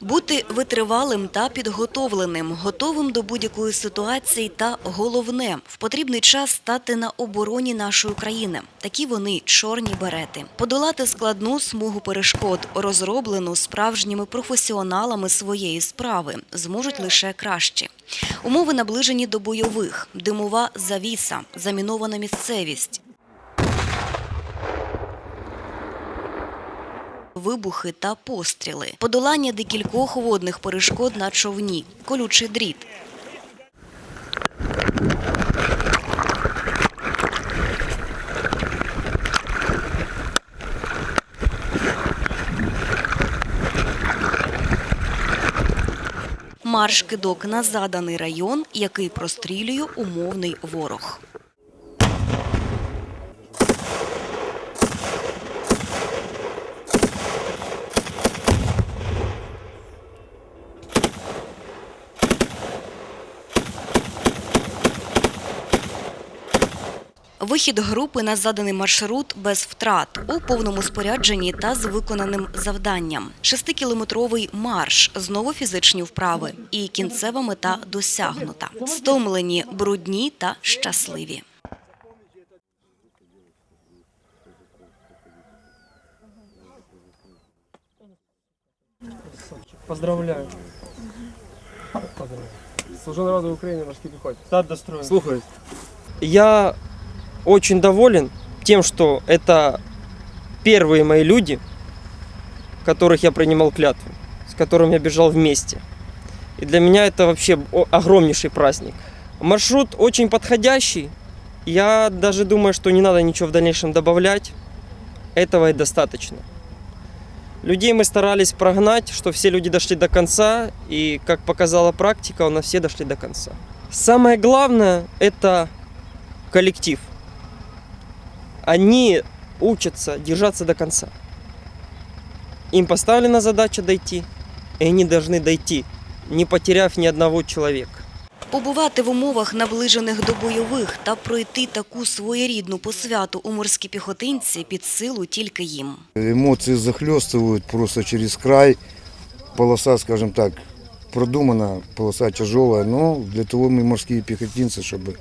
Бути витривалим та підготовленим, готовим до будь-якої ситуації та головне в потрібний час стати на обороні нашої країни. Такі вони чорні берети. Подолати складну смугу перешкод, розроблену справжніми професіоналами своєї справи, зможуть лише кращі. Умови наближені до бойових, димова завіса, замінована місцевість. Вибухи та постріли, подолання декількох водних перешкод на човні, колючий дріт. Марш кидок на заданий район, який прострілює умовний ворог. Вихід групи на заданий маршрут без втрат у повному спорядженні та з виконаним завданням. Шестикілометровий марш, знову фізичні вправи, і кінцева мета досягнута. Стомлені, брудні та щасливі. Поздравляю. Поздравляю. Служу народу України, морській піхоті. Достроєн. Слухаюсь. Я очень доволен тем, что это первые мои люди, которых я принимал клятву, с которыми я бежал вместе. И для меня это вообще огромнейший праздник. Маршрут очень подходящий. Я даже думаю, что не надо ничего в дальнейшем добавлять. Этого и достаточно. Людей мы старались прогнать, что все люди дошли до конца, и, как показала практика, у нас все дошли до конца. Самое главное – это коллектив. Они учатся держаться до конца. Им поставлена задача дойти, и они должны дойти, не потеряв ни одного человека. Побувати в умовах, наближених до бойових, та пройти таку своєрідну посвяту у морські піхотинці під силу тільки їм. Эмоции захлестывают просто через край. Полоса, скажем так, продумана, полоса тяжелая, но для того мы морские пехотинцы, чтобы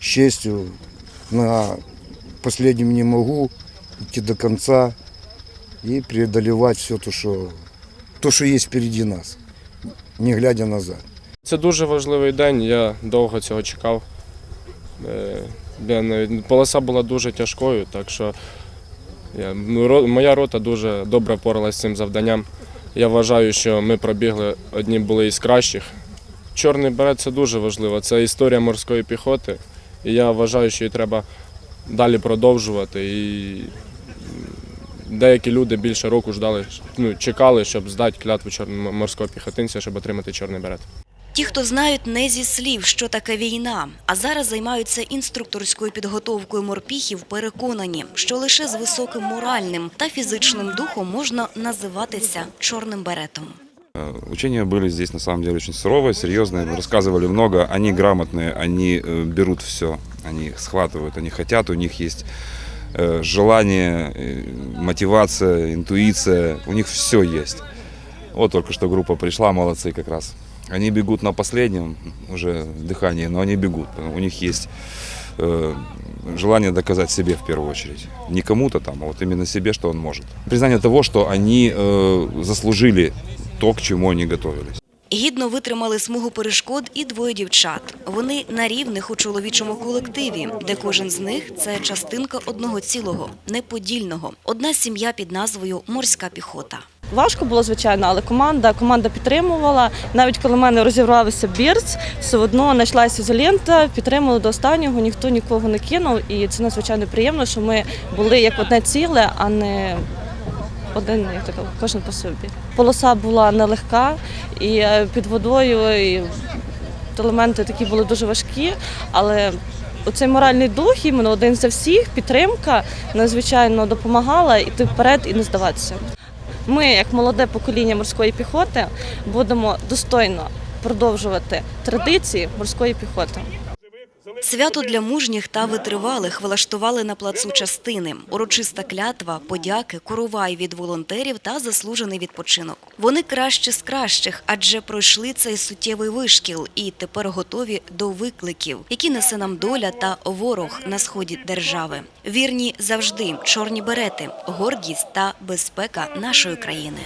с честью на последнем не могу идти до конца и преодолевать все то, что, то, что есть впереди нас, не глядя назад. Це дуже важливий день, я довго цього чекав. Е, полоса була дуже тяжкою, так що я, моя рота дуже добре впоралась з цим завданням. Я вважаю, що ми пробігли одні були із кращих. Чорний берет це дуже важливо. Це історія морської піхоти. І я вважаю, що її треба далі продовжувати. І деякі люди більше року ждали, ну, чекали, щоб здати клятву морського піхотинця, щоб отримати чорний берет. Ті, хто знають не зі слів, що таке війна, а зараз займаються інструкторською підготовкою морпіхів, переконані, що лише з високим моральним та фізичним духом можна називатися чорним беретом. Учения были здесь на самом деле очень суровые, серьезные. Рассказывали много. Они грамотные, они э, берут все, они схватывают, они хотят, у них есть э, желание, э, мотивация, интуиция, у них все есть. Вот только что группа пришла, молодцы как раз. Они бегут на последнем уже дыхании, но они бегут. У них есть э, желание доказать себе в первую очередь. Не кому-то там, а вот именно себе, что он может. Признание того, что они э, заслужили то, к чему они готовились. Гідно витримали смугу перешкод і двоє дівчат. Вони на рівних у чоловічому колективі, де кожен з них це частинка одного цілого, неподільного. Одна сім'я під назвою Морська піхота. Важко було, звичайно, але команда, команда підтримувала. Навіть коли в мене розірвався бірц, все одно знайшлася ізолента, підтримали до останнього, ніхто нікого не кинув. І це надзвичайно приємно, що ми були як одне ціле, а не один, як так, кожен по собі. Полоса була нелегка і е, під водою і елементи такі були дуже важкі, але оцей моральний дух, іменно один за всіх, підтримка надзвичайно допомагала йти вперед і не здаватися. Ми, як молоде покоління морської піхоти, будемо достойно продовжувати традиції морської піхоти. Свято для мужніх та витривалих влаштували на плацу частини. Урочиста клятва, подяки, коровай від волонтерів та заслужений відпочинок. Вони кращі з кращих, адже пройшли цей суттєвий вишкіл і тепер готові до викликів, які несе нам доля та ворог на сході держави. Вірні завжди чорні берети, гордість та безпека нашої країни.